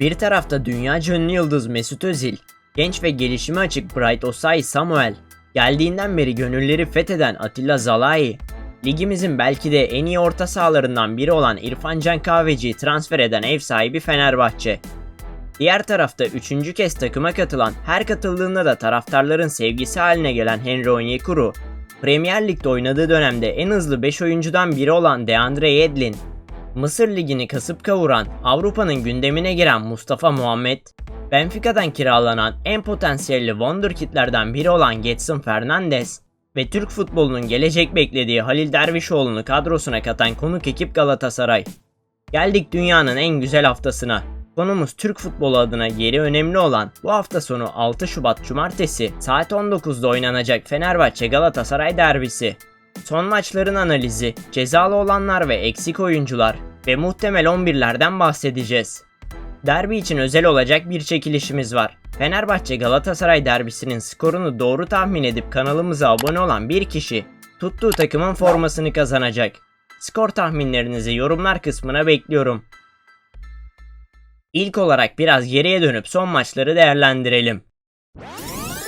Bir tarafta dünya ünlü yıldız Mesut Özil, genç ve gelişime açık Bright Osay Samuel, geldiğinden beri gönülleri fetheden Atilla Zalai, ligimizin belki de en iyi orta sahalarından biri olan İrfan Can Kahveci'yi transfer eden ev sahibi Fenerbahçe. Diğer tarafta üçüncü kez takıma katılan, her katıldığında da taraftarların sevgisi haline gelen Henry Onyekuru, Premier Lig'de oynadığı dönemde en hızlı 5 oyuncudan biri olan DeAndre Yedlin, Mısır Ligi'ni kasıp kavuran, Avrupa'nın gündemine giren Mustafa Muhammed, Benfica'dan kiralanan en potansiyelli wonderkidlerden biri olan Getson Fernandes ve Türk futbolunun gelecek beklediği Halil Dervişoğlu'nu kadrosuna katan konuk ekip Galatasaray. Geldik dünyanın en güzel haftasına. Konumuz Türk futbolu adına geri önemli olan bu hafta sonu 6 Şubat Cumartesi saat 19'da oynanacak Fenerbahçe Galatasaray derbisi. Son maçların analizi, cezalı olanlar ve eksik oyuncular ve muhtemel 11'lerden bahsedeceğiz. Derbi için özel olacak bir çekilişimiz var. Fenerbahçe Galatasaray derbisinin skorunu doğru tahmin edip kanalımıza abone olan bir kişi tuttuğu takımın formasını kazanacak. Skor tahminlerinizi yorumlar kısmına bekliyorum. İlk olarak biraz geriye dönüp son maçları değerlendirelim.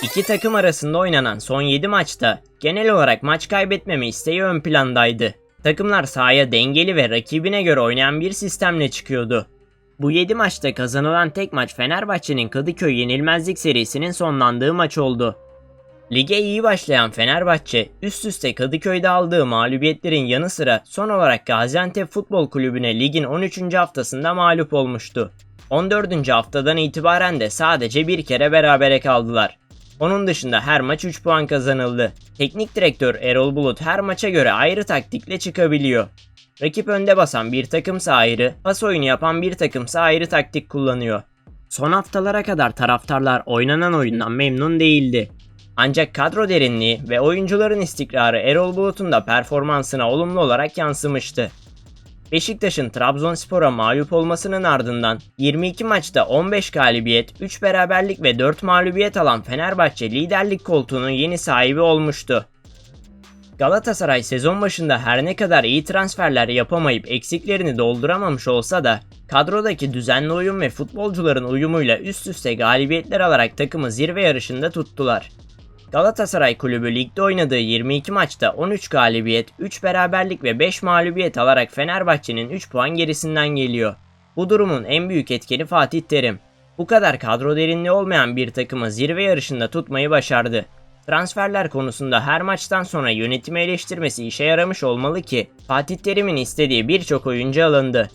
İki takım arasında oynanan son 7 maçta genel olarak maç kaybetmeme isteği ön plandaydı. Takımlar sahaya dengeli ve rakibine göre oynayan bir sistemle çıkıyordu. Bu 7 maçta kazanılan tek maç Fenerbahçe'nin Kadıköy yenilmezlik serisinin sonlandığı maç oldu. Lige iyi başlayan Fenerbahçe üst üste Kadıköy'de aldığı mağlubiyetlerin yanı sıra son olarak Gaziantep Futbol Kulübü'ne ligin 13. haftasında mağlup olmuştu. 14. haftadan itibaren de sadece bir kere berabere kaldılar. Onun dışında her maç 3 puan kazanıldı. Teknik direktör Erol Bulut her maça göre ayrı taktikle çıkabiliyor. Rakip önde basan bir takımsa ayrı, pas oyunu yapan bir takımsa ayrı taktik kullanıyor. Son haftalara kadar taraftarlar oynanan oyundan memnun değildi. Ancak kadro derinliği ve oyuncuların istikrarı Erol Bulut'un da performansına olumlu olarak yansımıştı. Beşiktaş'ın Trabzonspor'a mağlup olmasının ardından 22 maçta 15 galibiyet, 3 beraberlik ve 4 mağlubiyet alan Fenerbahçe liderlik koltuğunun yeni sahibi olmuştu. Galatasaray sezon başında her ne kadar iyi transferler yapamayıp eksiklerini dolduramamış olsa da kadrodaki düzenli uyum ve futbolcuların uyumuyla üst üste galibiyetler alarak takımı zirve yarışında tuttular. Galatasaray Kulübü ligde oynadığı 22 maçta 13 galibiyet, 3 beraberlik ve 5 mağlubiyet alarak Fenerbahçe'nin 3 puan gerisinden geliyor. Bu durumun en büyük etkeni Fatih Terim. Bu kadar kadro derinliği olmayan bir takımı zirve yarışında tutmayı başardı. Transferler konusunda her maçtan sonra yönetimi eleştirmesi işe yaramış olmalı ki Fatih Terim'in istediği birçok oyuncu alındı.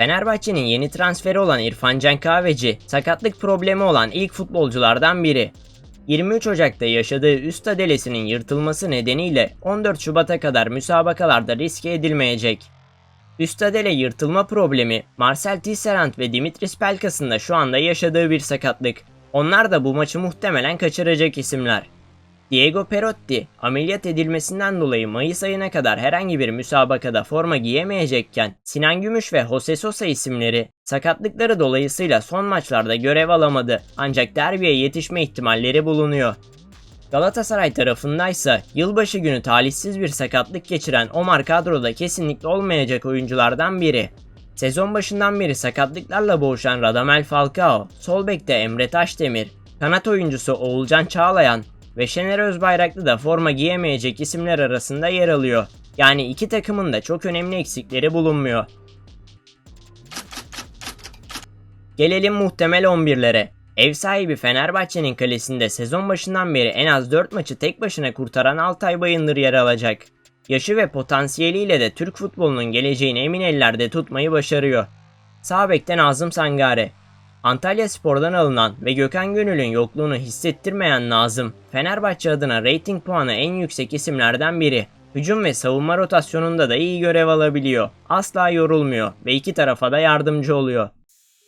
Fenerbahçe'nin yeni transferi olan İrfan Can Kahveci, sakatlık problemi olan ilk futbolculardan biri. 23 Ocak'ta yaşadığı üst adelesinin yırtılması nedeniyle 14 Şubat'a kadar müsabakalarda riske edilmeyecek. Üst adele yırtılma problemi Marcel Tisserand ve Dimitris Pelkas'ın da şu anda yaşadığı bir sakatlık. Onlar da bu maçı muhtemelen kaçıracak isimler. Diego Perotti ameliyat edilmesinden dolayı Mayıs ayına kadar herhangi bir müsabakada forma giyemeyecekken Sinan Gümüş ve Jose Sosa isimleri sakatlıkları dolayısıyla son maçlarda görev alamadı ancak derbiye yetişme ihtimalleri bulunuyor. Galatasaray tarafındaysa yılbaşı günü talihsiz bir sakatlık geçiren Omar kadroda kesinlikle olmayacak oyunculardan biri. Sezon başından beri sakatlıklarla boğuşan Radamel Falcao, sol bekte Emre Taşdemir, kanat oyuncusu Oğulcan Çağlayan ve Şener Özbayraklı da forma giyemeyecek isimler arasında yer alıyor. Yani iki takımın da çok önemli eksikleri bulunmuyor. Gelelim muhtemel 11'lere. Ev sahibi Fenerbahçe'nin kalesinde sezon başından beri en az 4 maçı tek başına kurtaran Altay Bayındır yer alacak. Yaşı ve potansiyeliyle de Türk futbolunun geleceğini emin ellerde tutmayı başarıyor. Sağ bekten Nazım Sangare. Antalya Spor'dan alınan ve Gökhan Gönül'ün yokluğunu hissettirmeyen Nazım, Fenerbahçe adına reyting puanı en yüksek isimlerden biri. Hücum ve savunma rotasyonunda da iyi görev alabiliyor. Asla yorulmuyor ve iki tarafa da yardımcı oluyor.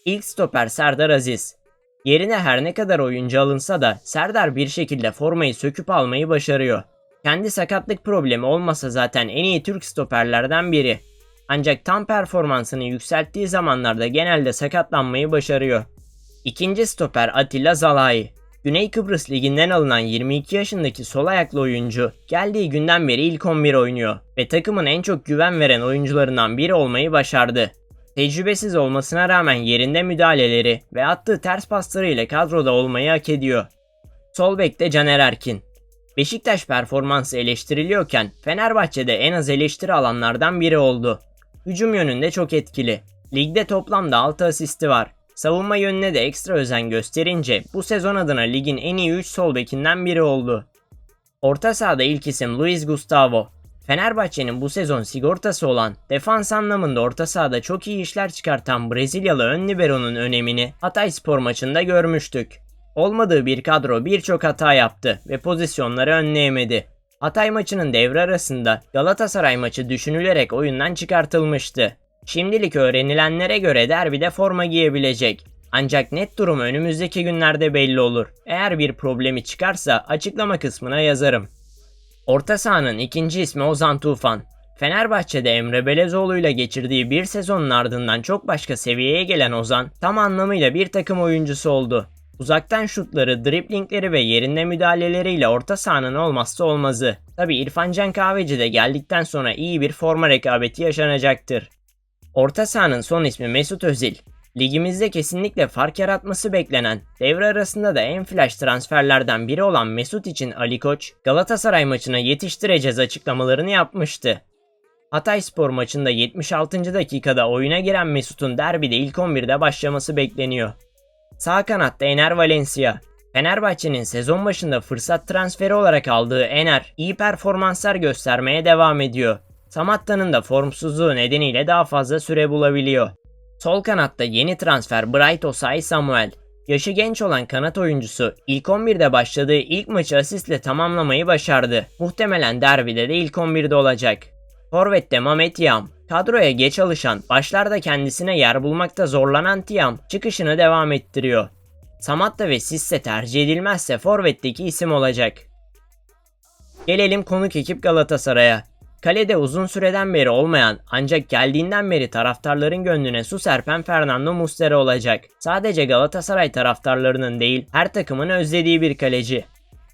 İlk stoper Serdar Aziz. Yerine her ne kadar oyuncu alınsa da Serdar bir şekilde formayı söküp almayı başarıyor. Kendi sakatlık problemi olmasa zaten en iyi Türk stoperlerden biri. Ancak tam performansını yükselttiği zamanlarda genelde sakatlanmayı başarıyor. İkinci stoper Atilla Zalai. Güney Kıbrıs Ligi'nden alınan 22 yaşındaki sol ayaklı oyuncu geldiği günden beri ilk 11 oynuyor ve takımın en çok güven veren oyuncularından biri olmayı başardı. Tecrübesiz olmasına rağmen yerinde müdahaleleri ve attığı ters pasları ile kadroda olmayı hak ediyor. Sol bekte Caner Erkin. Beşiktaş performansı eleştiriliyorken Fenerbahçe'de en az eleştiri alanlardan biri oldu. Hücum yönünde çok etkili. Ligde toplamda 6 asisti var. Savunma yönüne de ekstra özen gösterince bu sezon adına ligin en iyi 3 sol bekinden biri oldu. Orta sahada ilk isim Luis Gustavo. Fenerbahçe'nin bu sezon sigortası olan defans anlamında orta sahada çok iyi işler çıkartan Brezilyalı ön libero'nun önemini Hatay Spor maçında görmüştük. Olmadığı bir kadro birçok hata yaptı ve pozisyonları önleyemedi. Hatay maçının devre arasında Galatasaray maçı düşünülerek oyundan çıkartılmıştı. Şimdilik öğrenilenlere göre derbide forma giyebilecek. Ancak net durum önümüzdeki günlerde belli olur. Eğer bir problemi çıkarsa açıklama kısmına yazarım. Orta sahanın ikinci ismi Ozan Tufan. Fenerbahçe'de Emre Belezoğlu ile geçirdiği bir sezonun ardından çok başka seviyeye gelen Ozan tam anlamıyla bir takım oyuncusu oldu. Uzaktan şutları, driplingleri ve yerinde müdahaleleriyle orta sahanın olmazsa olmazı. Tabi İrfan Can Kahveci de geldikten sonra iyi bir forma rekabeti yaşanacaktır. Orta sahanın son ismi Mesut Özil. Ligimizde kesinlikle fark yaratması beklenen, devre arasında da en flash transferlerden biri olan Mesut için Ali Koç, Galatasaray maçına yetiştireceğiz açıklamalarını yapmıştı. Hatay Spor maçında 76. dakikada oyuna giren Mesut'un derbide ilk 11'de başlaması bekleniyor. Sağ kanatta Ener Valencia. Fenerbahçe'nin sezon başında fırsat transferi olarak aldığı Ener iyi performanslar göstermeye devam ediyor. Samatta'nın da formsuzluğu nedeniyle daha fazla süre bulabiliyor. Sol kanatta yeni transfer Bright Osay Samuel. Yaşı genç olan kanat oyuncusu ilk 11'de başladığı ilk maçı asistle tamamlamayı başardı. Muhtemelen derbide de ilk 11'de olacak. Forvet'te Mamet Yam. Kadroya geç alışan, başlarda kendisine yer bulmakta zorlanan Tiam çıkışını devam ettiriyor. Samatta ve Sisse tercih edilmezse Forvet'teki isim olacak. Gelelim konuk ekip Galatasaray'a. Kalede uzun süreden beri olmayan ancak geldiğinden beri taraftarların gönlüne su serpen Fernando Muslera olacak. Sadece Galatasaray taraftarlarının değil her takımın özlediği bir kaleci.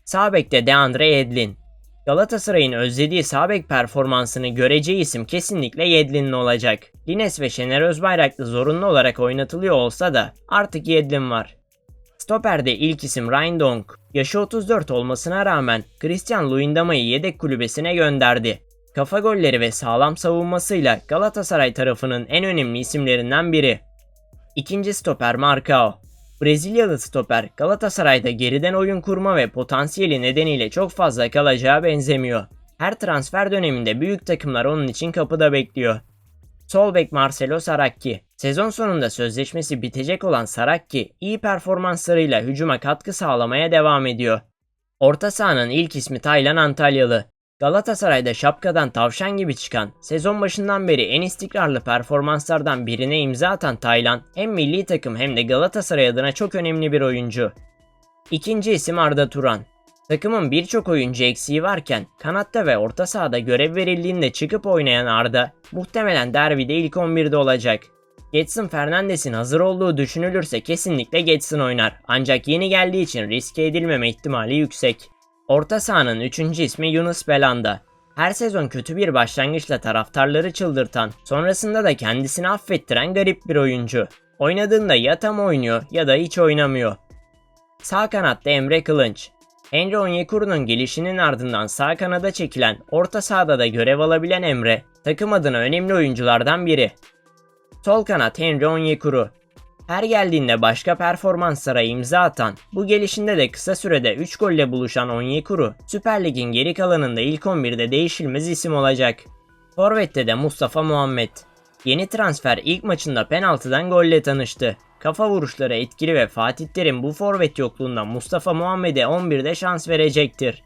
Sağ bekte Deandre Edlin. Galatasaray'ın özlediği sağ bek performansını göreceği isim kesinlikle Yedlin'in olacak. Lines ve Şener Özbayraklı zorunlu olarak oynatılıyor olsa da artık Yedlin var. Stoper'de ilk isim Ryan Donk. Yaşı 34 olmasına rağmen Christian Luyendama'yı yedek kulübesine gönderdi. Kafa golleri ve sağlam savunmasıyla Galatasaray tarafının en önemli isimlerinden biri. İkinci stoper Marcao. Brezilyalı stoper Galatasaray'da geriden oyun kurma ve potansiyeli nedeniyle çok fazla kalacağı benzemiyor. Her transfer döneminde büyük takımlar onun için kapıda bekliyor. Sol bek Marcelo Sarakki. Sezon sonunda sözleşmesi bitecek olan Sarakki iyi performanslarıyla hücuma katkı sağlamaya devam ediyor. Orta sahanın ilk ismi Taylan Antalyalı. Galatasaray'da şapkadan tavşan gibi çıkan, sezon başından beri en istikrarlı performanslardan birine imza atan Taylan hem milli takım hem de Galatasaray adına çok önemli bir oyuncu. İkinci isim Arda Turan. Takımın birçok oyuncu eksiği varken kanatta ve orta sahada görev verildiğinde çıkıp oynayan Arda muhtemelen derbide ilk 11'de olacak. Getson Fernandes'in hazır olduğu düşünülürse kesinlikle Getson oynar ancak yeni geldiği için riske edilmeme ihtimali yüksek. Orta sahanın 3. ismi Yunus Belanda. Her sezon kötü bir başlangıçla taraftarları çıldırtan, sonrasında da kendisini affettiren garip bir oyuncu. Oynadığında ya tam oynuyor ya da hiç oynamıyor. Sağ kanatta Emre Kılınç. Henry Onyekuru'nun gelişinin ardından sağ kanada çekilen, orta sahada da görev alabilen Emre, takım adına önemli oyunculardan biri. Sol kanat Henry Onyekuru. Her geldiğinde başka performanslara imza atan, bu gelişinde de kısa sürede 3 golle buluşan Onyekuru, Süper Lig'in geri kalanında ilk 11'de değişilmez isim olacak. Forvet'te de Mustafa Muhammed. Yeni transfer ilk maçında penaltıdan golle tanıştı. Kafa vuruşları etkili ve Fatih Terim bu forvet yokluğunda Mustafa Muhammed'e 11'de şans verecektir.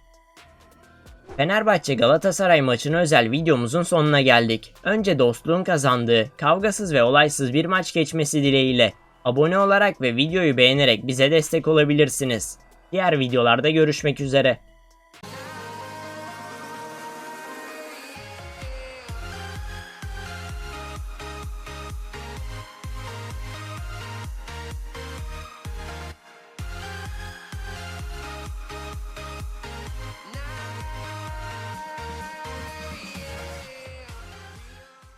Fenerbahçe Galatasaray maçına özel videomuzun sonuna geldik. Önce dostluğun kazandığı, kavgasız ve olaysız bir maç geçmesi dileğiyle. Abone olarak ve videoyu beğenerek bize destek olabilirsiniz. Diğer videolarda görüşmek üzere.